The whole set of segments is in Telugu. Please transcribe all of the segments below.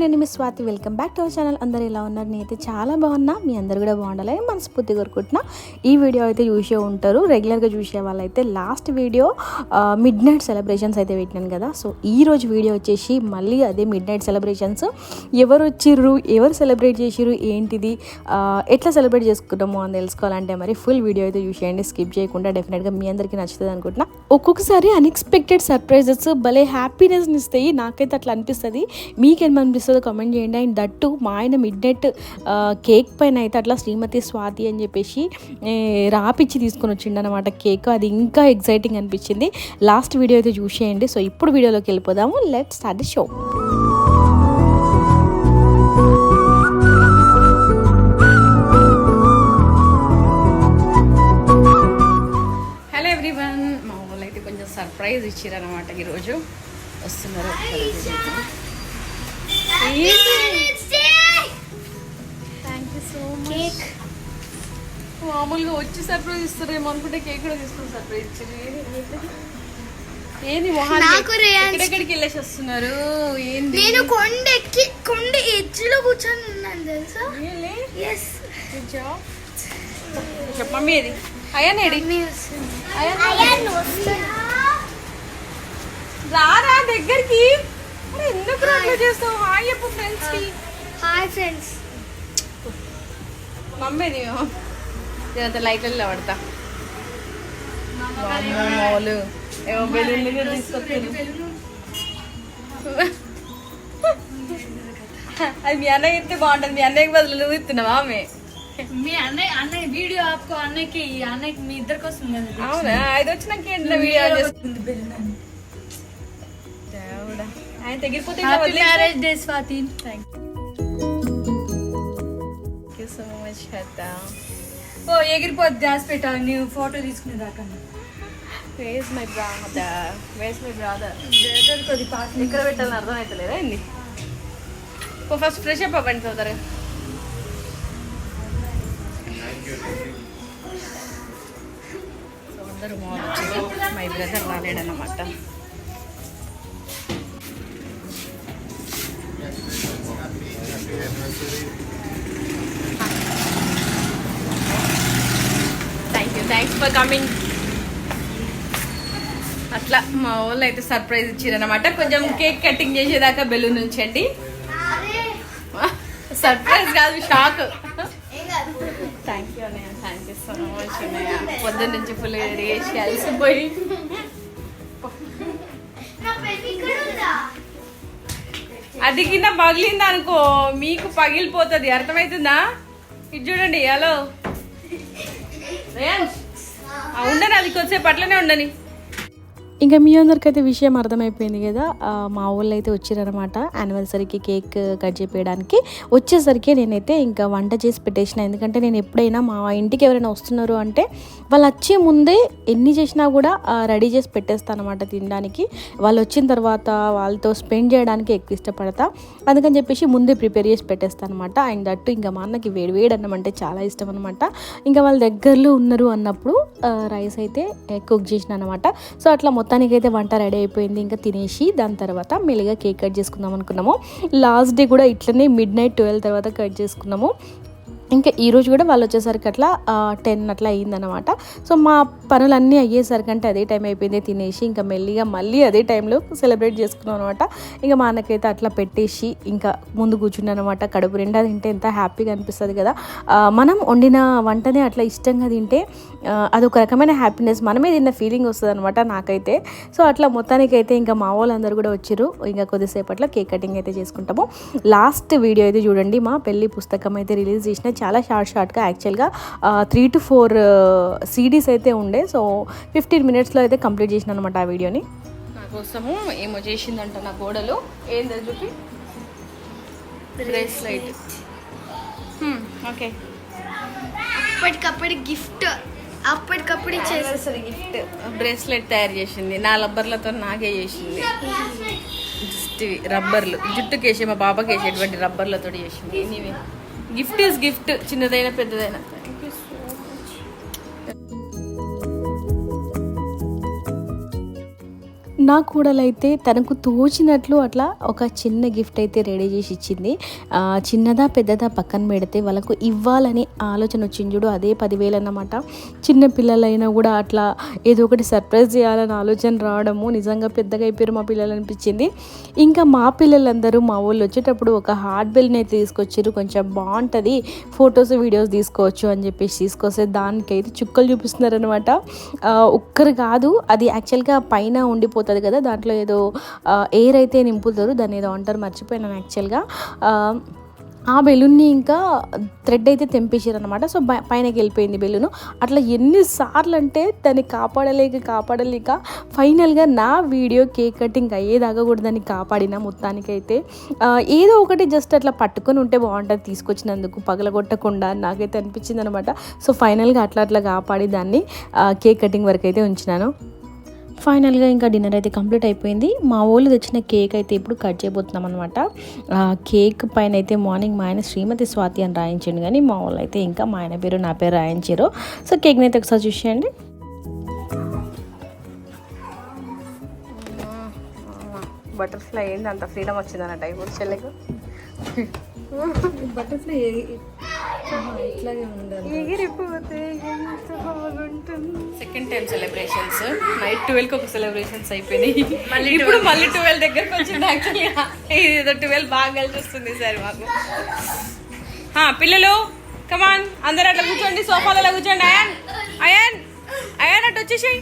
నేను మీ Swathi. Welcome back to our channel అందరు ఎలా ఉన్నారు? నేనైతే చాలా బాగున్నా. మీ అందరు కూడా బాగుండాలని మనస్ఫూర్తి కోరుకుంటున్నా. ఈ వీడియో అయితే చూసే ఉంటారు. రెగ్యులర్గా చూసే వాళ్ళైతే last video midnight celebrations అయితే పెట్టినాను కదా. సో ఈ రోజు వీడియో వచ్చేసి మళ్ళీ అదే మిడ్ నైట్ సెలబ్రేషన్స్ ఎవరు వచ్చిర్రు? ఎవరు సెలబ్రేట్ చేసిర్రు? ఏంటిది? ఎట్లా సెలబ్రేట్ చేసుకుంటాము అని తెలుసుకోవాలంటే మరి ఫుల్ వీడియో అయితే చూసేయండి. స్కిప్ చేయకుండా డెఫినెట్గా మీ అందరికీ నచ్చుతుంది అనుకుంటున్నా. ఒక్కొక్కసారి అన్ఎక్స్పెక్టెడ్ సర్ప్రైజెస్ భలే హ్యాపీనెస్ని ఇస్తాయి. నాకైతే అట్లా అనిపిస్తుంది. మీకేమనిపిస్తుంది కామెంట్ చేయండి. అండ్ దట్టు మా ఆయన మిడ్ నైట్ కేక్ పైన అయితే అట్లా శ్రీమతి స్వాతి అని చెప్పేసి రాపిచ్చి తీసుకొని వచ్చిండు అనమాట కేక్ అది ఇంకా ఎగ్జైటింగ్ అనిపించింది. లాస్ట్ వీడియో అయితే చూసేయండి. సో ఇప్పుడు వీడియోలోకి వెళ్ళిపోదాము. Let start the show hello everyone మా వాళ్ళు అయితే కొంచెం సర్ప్రైజ్ ఇచ్చారనమాట ఈరోజు. వస్తున్నారు. మామూలుగా వచ్చి సర్ప్రైజ్ ఇస్తారేమో అనుకుంటే కేక్ కూడా తీసుకుని సర్ప్రైజ్ ఇచ్చారు ఏంది? ఎక్కడెక్కడికి వెళ్ళేసి వస్తున్నారు? ఏంది? నేను కొండ ఎక్కి కొండ ఎడ్జ్లో కూర్చొని ఉన్నాను తెలుసా? ఎస్. చెప్పు మమ్మీ ఏది? అయ్యానేడి రారా దగ్గరికి. ఎందుకు అట్లా చేస్తావు హాయ్ చెప్పు ఫ్రెండ్స్కి. హాయ్ ఫ్రెండ్స్ మమ్మీది ఇదంతా లైట్లలో పడతా. మామూలు. ఏమో బెలూన్లు కూడా తీసుకొచ్చారు అది మీ అన్నయ్య ఇస్తే బాగుంటుంది. మీ అన్నయ్యకి బదులు నువ్వు ఇస్తున్నావా ఆమె మీ అన్నయ్య అన్నయ్య వీడియో ఆపుకో. అన్నయ్యకి అన్నయ్యకి మీ ఇద్దరికి వస్తుంది అవునా? ఇది వచ్చినాక ఏంటి వీడియో చేస్తుంది దేవుడా. ఆయన తెగిరిపోతే ఇట్లా happy marriage day Swathi thank you. So much, Shweta. ఓ ఎగిరిపోద్ది దాచి పెట్టాలి నీవు ఫోటో తీసుకునే దాకా. Where is my brother? Where is my brother? Brother కొద్ది పాట ఎక్కడ పెట్టాలని అర్థం అవుతలేదా ఏంది? ఓ ఫస్ట్ ఫ్రెష్ అప్ అవ్వండి తొందరగా. సో అందరూ my brother రాలేడన్నమాట. Thank you thanks for coming అట్లా మా వాళ్ళు అయితే సర్ప్రైజ్ ఇచ్చారనమాట కొంచెం కేక్ కటింగ్ చేసేదాకా బెలూన్ ఉంచండి. సర్ప్రైజ్ కాదు షాక్ థ్యాంక్ యూ అన్నయ్య. థ్యాంక్ యూ సో మచ్ అన్నయ్య. పొద్దున్న నుంచి ఫుల్ రెడీ చేసి కలిసిపోయి అది కింద పగిలింది అనుకో మీకు పగిలిపోతుంది. అర్థమవుతుందా ఇది చూడండి హలో. ఉండని అది కొద్దిసేపు అట్లనే ఉండని. ఇంకా మీ అందరికైతే విషయం అర్థమైపోయింది కదా మా ఊళ్ళో అయితే వచ్చారనమాట యానివర్సరీకి కేక్ కట్ చేపేయడానికి వచ్చేసరికి నేనైతే ఇంకా వంట చేసి పెట్టేసిన. ఎందుకంటే నేను ఎప్పుడైనా మా ఇంటికి ఎవరైనా వస్తున్నారు అంటే వాళ్ళు వచ్చే ముందే ఎన్ని చేసినా కూడా రెడీ చేసి పెట్టేస్తాను అనమాట తినడానికి. వాళ్ళు వచ్చిన తర్వాత వాళ్ళతో స్పెండ్ చేయడానికి ఎక్కువ ఇష్టపడతా. అందుకని చెప్పేసి ముందే ప్రిపేర్ చేసి పెట్టేస్తాను అనమాట అండ్ దట్టు ఇంకా మా అన్నకి వేడి వేడి అన్నం అంటే చాలా ఇష్టం అనమాట ఇంకా వాళ్ళ దగ్గరలో ఉన్నారు అన్నప్పుడు రైస్ అయితే కుక్ చేసిన అనమాట సో అట్లా మొత్తం అయితే వంట రెడీ అయిపోయింది. ఇంకా తినేసి దాని తర్వాత మెల్లిగా కేక్ కట్ చేసుకుందాం అనుకున్నాము. లాస్ట్ డే కూడా ఇట్లనే మిడ్ నైట్ ట్వెల్వ్ తర్వాత కట్ చేసుకున్నాము. ఇంకా ఈరోజు కూడా వాళ్ళు వచ్చేసరికి అట్లా టెన్ అట్లా అయ్యిందనమాట సో మా పనులన్నీ అయ్యేసరికి అంటే అదే టైం అయిపోయింది తినేసి ఇంకా మెల్లిగా మళ్ళీ అదే టైంలో సెలబ్రేట్ చేసుకున్నాం అనమాట ఇంకా మా అన్నకైతే అట్లా పెట్టేసి ఇంకా ముందు కూర్చున్నానమాట కడుపు నిండా తింటే ఎంత హ్యాపీగా అనిపిస్తుంది కదా. మనం వండిన వంటనే అట్లా ఇష్టంగా తింటే అదొక రకమైన హ్యాపీనెస్. మనమే తిన్న ఫీలింగ్ వస్తుంది అనమాట నాకైతే. సో అట్లా మొత్తానికైతే ఇంకా మా వాళ్ళందరూ కూడా వచ్చారు. ఇంకా కొద్దిసేపట్లో కేక్ కటింగ్ అయితే చేసుకుంటాము. లాస్ట్ వీడియో అయితే చూడండి. మా పెళ్ళి పుస్తకం అయితే రిలీజ్ చేసిన చాలా షార్ట్ షార్ట్గా యాక్చువల్గా త్రీ టు ఫోర్ సీడీస్ అయితే ఉండే. సో ఫిఫ్టీన్ మినిట్స్లో అయితే కంప్లీట్ చేసిన అనమాట ఆ వీడియోని. నా కోసము ఏమో చేసిందంట నా కోడలు ఏందో చూపి? బ్రేస్లైట్ ఓకే అప్పటికప్పుడు గిఫ్ట్ అప్పటికప్పుడు ఇచ్చేసి యానివర్సరీ గిఫ్ట్ బ్రేస్లెట్ తయారు చేసింది. నా రబ్బర్లతో నాకే చేసింది. జస్ట్ ఇవి రబ్బర్లు. జుట్టుకి వేసే మా బాబాకి వేసేటువంటి రబ్బర్లతో చేసింది. ఎనీవే గిఫ్ట్ ఈజ్ గిఫ్ట్ చిన్నదైనా పెద్దదైనా. నా కూడలైతే తనకు తోచినట్లు అట్లా ఒక చిన్న గిఫ్ట్ అయితే రెడీ చేసి ఇచ్చింది. చిన్నదా పెద్దదా పక్కన పెడితే వాళ్ళకు ఇవ్వాలని ఆలోచన వచ్చింది చూడు అదే పదివేలు అన్నమాట. చిన్న పిల్లలైనా కూడా అట్లా ఏదో ఒకటి సర్ప్రైజ్ చేయాలని ఆలోచన రావడము నిజంగా పెద్దగా అయిపోయారు మా పిల్లలు అనిపించింది. ఇంకా మా పిల్లలందరూ మా వాళ్ళు వచ్చేటప్పుడు ఒక హార్డ్ బెల్ని అయితే తీసుకొచ్చారు. కొంచెం బాగుంటుంది ఫొటోస్ వీడియోస్ తీసుకోవచ్చు అని చెప్పేసి తీసుకొస్తే దానికైతే చుక్కలు చూపిస్తున్నారనమాట ఒక్కరు కాదు అది యాక్చువల్గా పైన ఉండిపోతుంది కదా దాంట్లో ఏదో ఎయిర్ అయితే నింపుతారు దాన్ని ఏదో అంటారు మర్చిపోయినాను యాక్చువల్గా ఆ, బెలూన్ని ఇంకా థ్రెడ్ అయితే తెంపేసారు అనమాట సో పైనకి వెళ్ళిపోయింది బెలూన్. అట్లా ఎన్నిసార్లు అంటే దాన్ని కాపాడలేక కాపాడలేక ఫైనల్గా నా వీడియో కేక్ కటింగ్ అయ్యేదాకా కూడా దాన్ని కాపాడిన మొత్తానికైతే. ఏదో ఒకటి జస్ట్ అట్లా పట్టుకొని ఉంటే బాగుంటుంది తీసుకొచ్చినందుకు పగలగొట్టకుండా నాకైతే అనిపించింది అనమాట సో ఫైనల్గా అట్లా అట్లా కాపాడి దాన్ని కేక్ కటింగ్ వరకు అయితే ఉంచినాను. ఫైనల్గా ఇంకా డిన్నర్ అయితే కంప్లీట్ అయిపోయింది. మా వాళ్ళు తెచ్చిన కేక్ అయితే ఇప్పుడు కట్ చేయబోతున్నాం అనమాట కేక్ పైన అయితే మార్నింగ్ మా ఆయన శ్రీమతి స్వాతి అని రాయించండి కానీ మా వాళ్ళు అయితే ఇంకా మా ఆయన పేరు నా పేరు రాయించారు సో కేక్ని అయితే ఒకసారి చూసేయండి బటర్ఫ్లై ఏంది? అంత ఫ్రీడమ్ వచ్చింది అన్నట్టు ఇప్పుడు చెల్లెకు. బటర్ఫ్లై ఇట్లాగే ఉండాలి. ఎగిరిపోతే సెకండ్ టైం సెలబ్రేషన్స్ నైట్ ట్వెల్వ్కి ఒక సెలబ్రేషన్స్ అయిపోయినాయి. మళ్ళీ ఇప్పుడు మళ్ళీ ట్వెల్వ్ దగ్గరకు వచ్చింది యాక్చువల్గా ఏదో ట్వెల్వ్ బాగా కలిసి వస్తుంది సార్ మాకు. హా, పిల్లలు కమాన్ అందరు అట్లా కూర్చోండి సోఫాలలో కూర్చోండి అయాన్ అయాన్ అయాన్ అటు వచ్చేసేయి.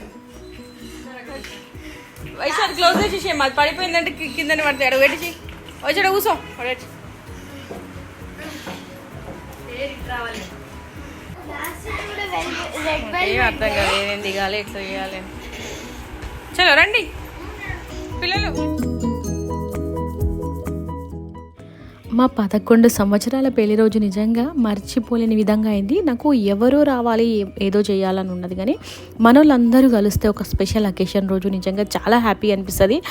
వైశాఖ్ క్లోజ్ చేసేసి మాది పడిపోయిందంటే కిందని పడతాయి అడుగు పెట్టేసి వచ్చాడు కూర్చో ఏం అర్థం కాదు ఏమేం దిగాలి ఎట్లా చేయాలి? చలో రండి. పిల్లలు. మా పదకొండు సంవత్సరాల పెళ్ళి రోజు నిజంగా మర్చిపోలేని విధంగా అయింది. నాకు ఎవరో రావాలి ఏ- ఏదో చేయాలని ఉన్నది. కానీ మనోళ్ళందరూ కలిస్తే ఒక స్పెషల్ అకేషన్ రోజు నిజంగా చాలా హ్యాపీ అనిపిస్తుంది.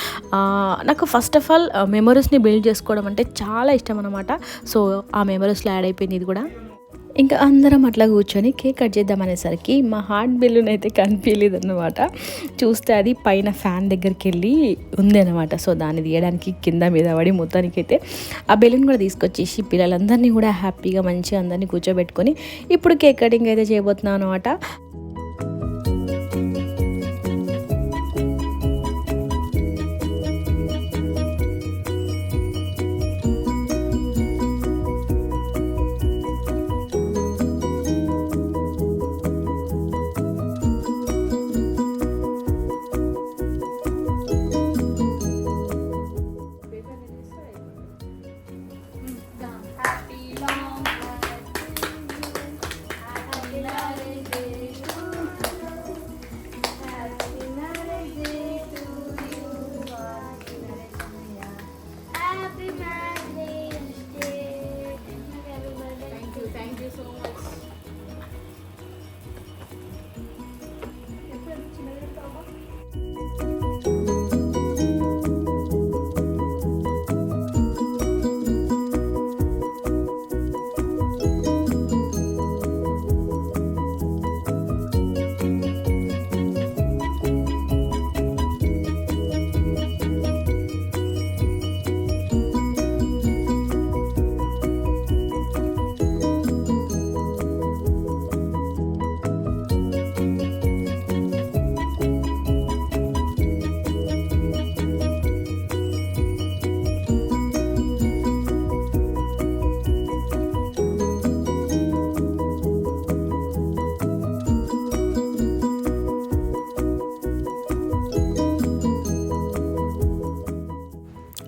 నాకు ఫస్ట్ ఆఫ్ ఆల్ మెమరీస్ని బిల్డ్ చేసుకోవడం అంటే చాలా ఇష్టం అనమాట సో ఆ మెమరీస్లో యాడ్ అయిపోయింది ఇది కూడా. ఇంకా అందరం అట్లా కూర్చొని కేక్ కట్ చేద్దాం అనేసరికి మా హార్ట్ బెలూన్ అయితే కనిపించలేదు అనమాట చూస్తే అది పైన ఫ్యాన్ దగ్గరికి వెళ్ళి ఉంది అనమాట సో దాన్ని తీయడానికి కింద మీద పడి మొత్తానికి అయితే ఆ బెలూన్ కూడా తీసుకొచ్చేసి పిల్లలందరినీ కూడా హ్యాపీగా మంచిగా అందరినీ కూర్చోబెట్టుకొని ఇప్పుడు కేక్ కటింగ్ అయితే చేయబోతున్నాను అనమాట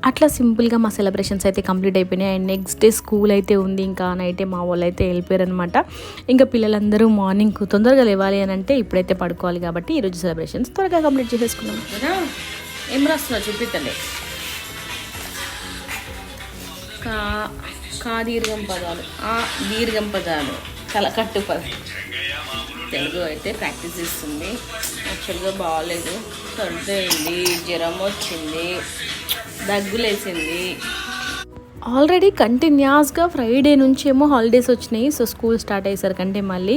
అట్లా సింపుల్గా మా సెలబ్రేషన్స్ అయితే కంప్లీట్ అయిపోయినాయి. అండ్ నెక్స్ట్ డే స్కూల్ అయితే ఉంది. ఇంకా నైటే మా వాళ్ళు అయితే వెళ్ళిపోయారు అనమాట ఇంకా పిల్లలందరూ మార్నింగ్ తొందరగా లేవాలి అని అంటే ఇప్పుడైతే పడుకోవాలి కాబట్టి ఈరోజు సెలబ్రేషన్స్ త్వరగా కంప్లీట్ చేసేసుకున్నాం ఏం రాస్తున్నా చూపిద్దండి కా కా దీర్ఘం పదాలు. ఆ దీర్ఘం పదాలు. కలకట్టు పదాలు తెలుగు అయితే ప్రాక్టీస్ చేస్తుంది. యాక్చువల్గా బాగాలేదు. సర్ది అయింది జ్వరం వచ్చింది. దగ్గులేసింది. ఆల్రెడీ కంటిన్యూస్గా ఫ్రైడే నుంచి ఏమో హాలిడేస్ వచ్చినాయి. సో స్కూల్ స్టార్ట్ అయ్యేసరికంటే మళ్ళీ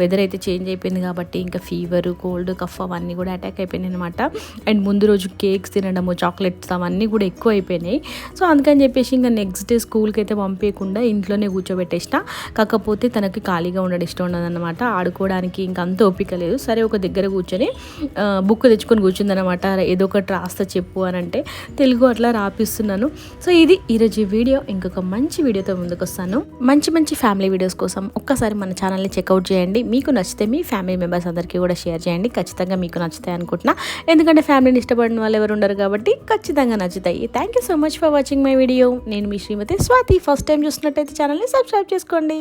వెదర్ అయితే చేంజ్ అయిపోయింది కాబట్టి ఇంకా ఫీవర్ కోల్డ్ కఫ్ అవన్నీ కూడా అటాక్ అయిపోయినాయి అనమాట అండ్ ముందు రోజు కేక్స్ తినడము చాక్లెట్స్ అవన్నీ కూడా ఎక్కువ అయిపోయినాయి. సో అందుకని చెప్పేసి ఇంకా నెక్స్ట్ డే స్కూల్కి అయితే పంపించకుండా ఇంట్లోనే కూర్చోబెట్టేసిన. కాకపోతే తనకి ఖాళీగా ఉండడం ఇష్టం ఉండదన్నమాట ఆడుకోవడానికి ఇంకా అంత ఓపిక లేదు. సరే ఒక దగ్గర కూర్చొని బుక్ తెచ్చుకొని కూర్చుందనమాట ఏదో ఒకటి రాస్తా చెప్పు అని అంటే తెలుగు అట్లా రాపిస్తున్నాను. సో ఇది ఈరోజు ఈ వీడియో ఇంకొక మంచి వీడియోతో ముందుకు వస్తాను మంచి మంచి ఫ్యామిలీ వీడియోస్ కోసం ఒక్కసారి మన ఛానల్ని చెక్అవుట్ చేయండి. మీకు నచ్చితే మీ ఫ్యామిలీ మెంబర్స్ అందరికీ కూడా షేర్ చేయండి. ఖచ్చితంగా మీకు నచ్చుతాయి అనుకుంటున్నా. ఎందుకంటే ఫ్యామిలీని ఇష్టపడిన వాళ్ళు ఎవరు ఉండరు కాబట్టి ఖచ్చితంగా నచ్చుతాయి. Thank you so much for watching my video నేను మీ శ్రీమతి స్వాతి. ఫస్ట్ టైం చూసినట్టయితే ఛానల్ని సబ్స్క్రైబ్ చేసుకోండి.